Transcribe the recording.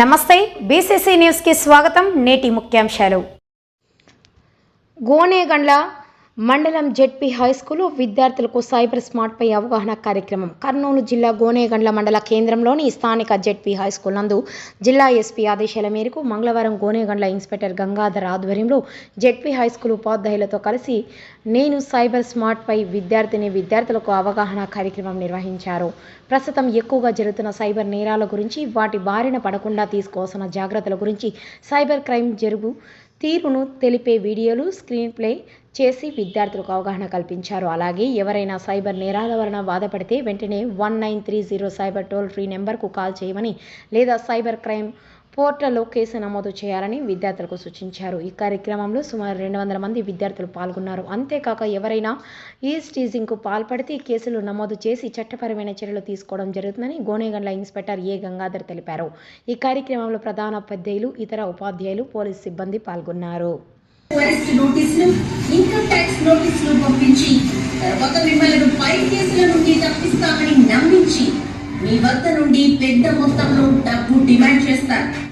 నమస్తే బీసీసీ న్యూస్కి స్వాగతం నేటి ముఖ్యాంశాలు. గోనేగండ్ల మండలం జెడ్పీ హై స్కూలు విద్యార్థులకు సైబర్ స్మార్ట్పై అవగాహన కార్యక్రమం. కర్నూలు జిల్లా గోనేగండ్ల మండల కేంద్రంలోని స్థానిక జెడ్పీ హై స్కూల్ నందు జిల్లా ఎస్పీ ఆదేశాల మేరకు మంగళవారం గోనేగండ్ల ఇన్స్పెక్టర్ గంగాధర్ ఆధ్వర్యంలో జెడ్పీ హై స్కూల్ ఉపాధ్యాయులతో కలిసి నేను సైబర్ స్మార్ట్పై విద్యార్థిని విద్యార్థులకు అవగాహన కార్యక్రమం నిర్వహించారు. ప్రస్తుతం ఎక్కువగా జరుగుతున్న సైబర్ నేరాల గురించి వాటి బారిన పడకుండా తీసుకోవాల్సిన జాగ్రత్తల గురించి సైబర్ క్రైమ్ జరుగు తీరును తెలిపే వీడియోలు స్క్రీన్ ప్లే చేసి విద్యార్థులకు అవగాహన కల్పించారు. అలాగే ఎవరైనా సైబర్ నేరాల వలన బాధపడితే వెంటనే one nine three zero cyber toll free నెంబర్కు కాల్ చేయమని లేదా సైబర్ క్రైమ్ పోర్టల్లో కేసు నమోదు చేయాలని విద్యార్థులకు సూచించారు. ఈ కార్యక్రమంలో సుమారు రెండు వందల మంది విద్యార్థులు పాల్గొన్నారు. అంతేకాక ఎవరైనా ఈ స్టీజింగ్కు పాల్పడితే కేసులు నమోదు చేసి చట్టపరమైన చర్యలు తీసుకోవడం జరుగుతుందని గోనేగండ్ల ఇన్స్పెక్టర్ ఏ. గంగాధర్ తెలిపారు. ఈ కార్యక్రమంలో ప్రధాన ఉపాధ్యాయులు ఇతర ఉపాధ్యాయులు పోలీస్ సిబ్బంది పాల్గొన్నారు. అరెస్ట్ నోటీసులు ఇన్కమ్ ట్యాక్స్ నోటీసులు పంపించి తర్వాత మిమ్మల్ని పై కేసుల నుండి తప్పిస్తామని నమ్మించి మీ వద్ద నుండి పెద్ద మొత్తంలో డబ్బు డిమాండ్ చేస్తారు.